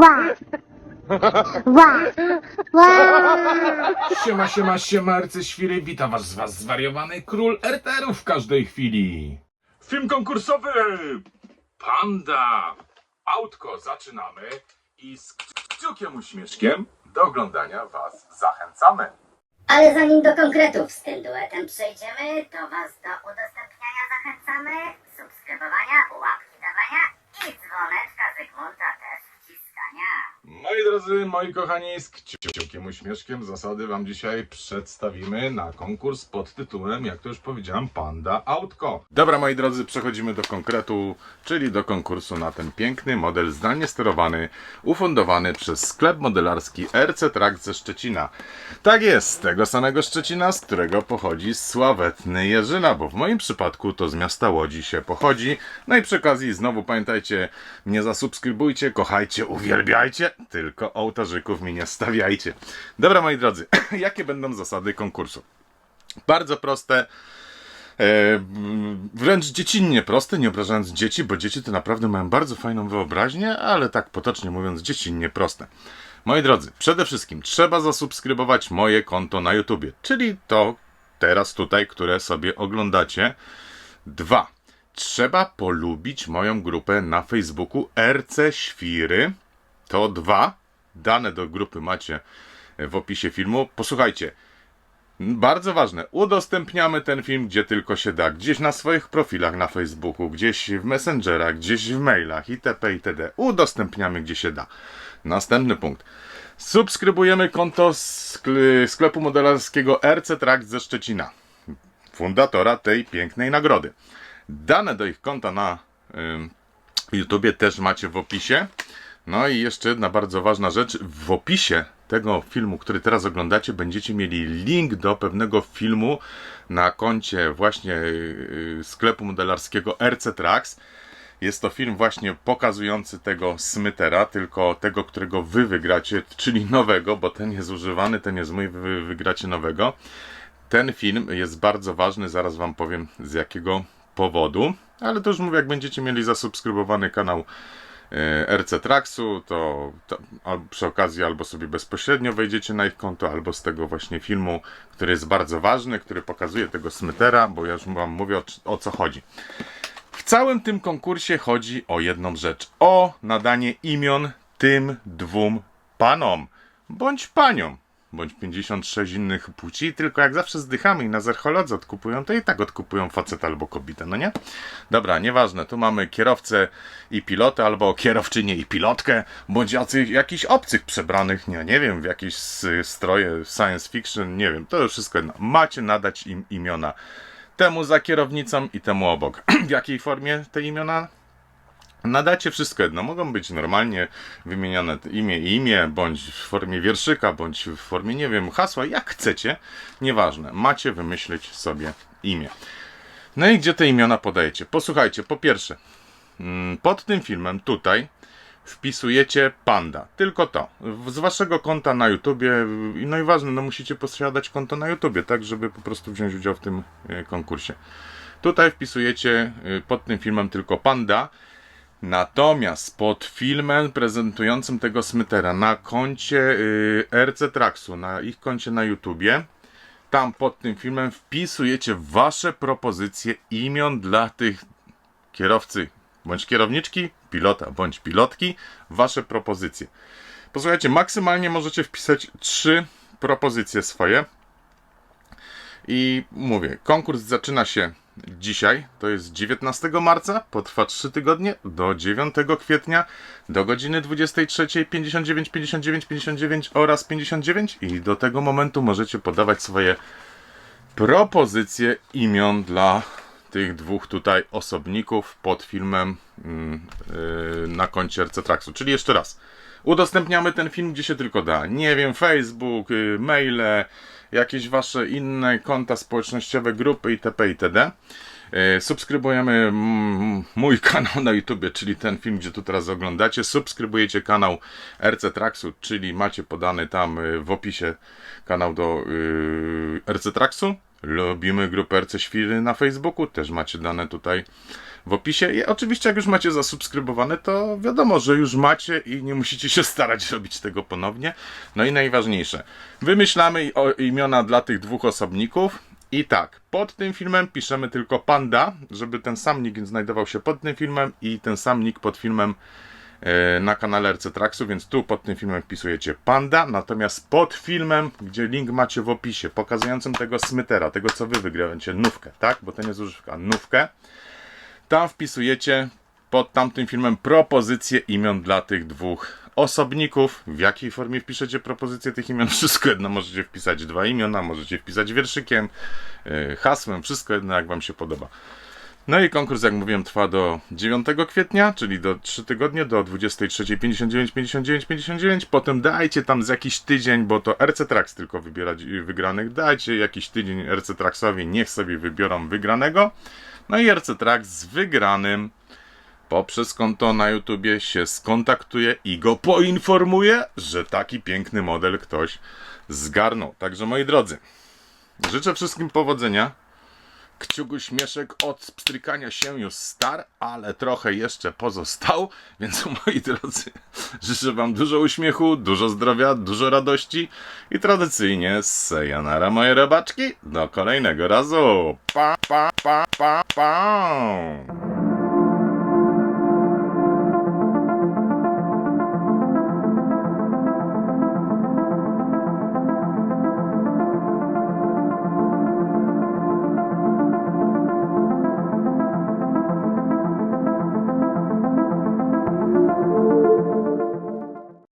Ła! Ła! Ła! Siema, siema, siema, arcyświry, witam was z was zwariowany król RTR-ów w każdej chwili. Film konkursowy Panda Autko zaczynamy i z kciukiem uśmieszkiem do oglądania was zachęcamy. Ale zanim do konkretów z tym duetem przejdziemy, to Was do udostępniania zachęcamy, drodzy, moi kochani, z kciukiem uśmieszkiem zasady wam dzisiaj przedstawimy na konkurs pod tytułem, jak to już powiedziałem, Panda Autko. Dobra, moi drodzy, przechodzimy do konkretu, czyli do konkursu na ten piękny model zdalnie sterowany, ufundowany przez sklep modelarski RC Track ze Szczecina. Tak jest, tego samego Szczecina, z którego pochodzi sławetny Jerzyna, bo w moim przypadku to z miasta Łodzi się pochodzi. No i przy okazji znowu pamiętajcie, mnie zasubskrybujcie, kochajcie, uwielbiajcie, tylko ołtarzyków mi nie stawiajcie. Dobra, moi drodzy, jakie będą zasady konkursu? Bardzo proste. E, wręcz dziecinnie proste, nie obrażając dzieci, bo dzieci to naprawdę mają bardzo fajną wyobraźnię, ale tak potocznie mówiąc, dziecinnie proste. Moi drodzy, przede wszystkim trzeba zasubskrybować moje konto na YouTubie, czyli to teraz tutaj, które sobie oglądacie. Dwa. Trzeba polubić moją grupę na Facebooku RC Świry. To dwa. Dane do grupy macie w opisie filmu. Posłuchajcie, bardzo ważne. Udostępniamy ten film gdzie tylko się da. Gdzieś na swoich profilach na Facebooku, gdzieś w Messengerach, gdzieś w mailach itp. itd. Udostępniamy gdzie się da. Następny punkt. Subskrybujemy konto skle- sklepu modelarskiego RC Track ze Szczecina. Fundatora tej pięknej nagrody. Dane do ich konta na ym, YouTubie też macie w opisie. No i jeszcze jedna bardzo ważna rzecz. W opisie tego filmu, który teraz oglądacie, będziecie mieli link do pewnego filmu na koncie właśnie yy, sklepu modelarskiego RC Trax. Jest to film właśnie pokazujący tego smytera, tylko tego, którego wy wygracie, czyli nowego, bo ten jest używany, ten jest mój, wy wygracie nowego. Ten film jest bardzo ważny, zaraz wam powiem z jakiego powodu, ale to już mówię, jak będziecie mieli zasubskrybowany kanał RC Traxu, to, to albo przy okazji albo sobie bezpośrednio wejdziecie na ich konto, albo z tego właśnie filmu, który jest bardzo ważny, który pokazuje tego smytera, bo ja już wam mówię o, o co chodzi. W całym tym konkursie chodzi o jedną rzecz. O nadanie imion tym dwóm panom. Bądź paniom. Bądź 56 innych płci, tylko jak zawsze zdychamy i na zercholodze odkupują, to i tak odkupują faceta albo kobietę, no nie? Dobra, nieważne, tu mamy kierowcę i pilotę, albo kierowczynię i pilotkę, bądź jakichś obcych przebranych, nie, nie wiem, w jakieś stroje science fiction, nie wiem, to już wszystko jedno. Macie nadać im imiona temu za kierownicą i temu obok. w jakiej formie te imiona nadacie? Wszystko jedno. Mogą być normalnie wymienione te imię i imię, bądź w formie wierszyka, bądź w formie, nie wiem, hasła, jak chcecie. Nieważne. Macie wymyślić sobie imię. No i gdzie te imiona podajecie? Posłuchajcie, po pierwsze, mm, pod tym filmem tutaj wpisujecie panda. Tylko to. Z waszego konta na YouTubie. No i ważne, no musicie posiadać konto na YouTubie, tak, żeby po prostu wziąć udział w tym e, konkursie. Tutaj wpisujecie e, pod tym filmem tylko panda. Natomiast pod filmem prezentującym tego smytera na koncie y, RC Traxu, na ich koncie na YouTubie, tam pod tym filmem wpisujecie wasze propozycje imion dla tych kierowcy bądź kierowniczki, pilota bądź pilotki, wasze propozycje. Posłuchajcie, maksymalnie możecie wpisać trzy propozycje swoje. I mówię, konkurs zaczyna się dzisiaj, to jest 19 marca, potrwa 3 tygodnie do 9 kwietnia do godziny 23, 59, 59, 59 oraz 59 i do tego momentu możecie podawać swoje propozycje imion dla tych dwóch tutaj osobników pod filmem yy, na koncie Traxu. Czyli jeszcze raz, udostępniamy ten film gdzie się tylko da. Nie wiem, Facebook, yy, maile, jakieś wasze inne konta społecznościowe, grupy itp. itd. Yy, Subskrybujemy mój kanał na YouTubie, czyli ten film, gdzie tu teraz oglądacie. Subskrybujecie kanał RC Traxu, czyli macie podany tam yy, w opisie kanał do yy, RC Traxu. Lubimy grupę RC Świry na Facebooku, też macie dane tutaj w opisie. I oczywiście, jak już macie zasubskrybowane, to wiadomo, że już macie i nie musicie się starać robić tego ponownie. No i najważniejsze, wymyślamy imiona dla tych dwóch osobników. I tak, pod tym filmem piszemy tylko panda, żeby ten sam nick znajdował się pod tym filmem i ten sam nick pod filmem na kanale RC Traxu, więc tu pod tym filmem wpisujecie panda, natomiast pod filmem, gdzie link macie w opisie, pokazującym tego smytera, tego co wy wygracie, nówkę, tak? Bo to nie jest używka, nówkę. Tam wpisujecie pod tamtym filmem propozycje imion dla tych dwóch osobników. W jakiej formie wpiszecie propozycję tych imion? Wszystko jedno. Możecie wpisać dwa imiona, możecie wpisać wierszykiem, yy, hasłem, wszystko jedno jak wam się podoba. No i konkurs, jak mówiłem, trwa do 9 kwietnia, czyli do 3 tygodnie, do 23.59, 59, 59. Potem dajcie tam z jakiś tydzień, bo to RC Trax tylko wybiera wygranych. Dajcie jakiś tydzień RC Traxowi, niech sobie wybiorą wygranego. No i RC Trax z wygranym poprzez konto na YouTubie się skontaktuje i go poinformuje, że taki piękny model ktoś zgarnął. Także moi drodzy, życzę wszystkim powodzenia. Kciuku śmieszek od pstrykania się już star, ale trochę jeszcze pozostał, więc moi drodzy, życzę wam dużo uśmiechu, dużo zdrowia, dużo radości i tradycyjnie sejanara moje robaczki, do kolejnego razu. Pa, pa, pa, pa, pa.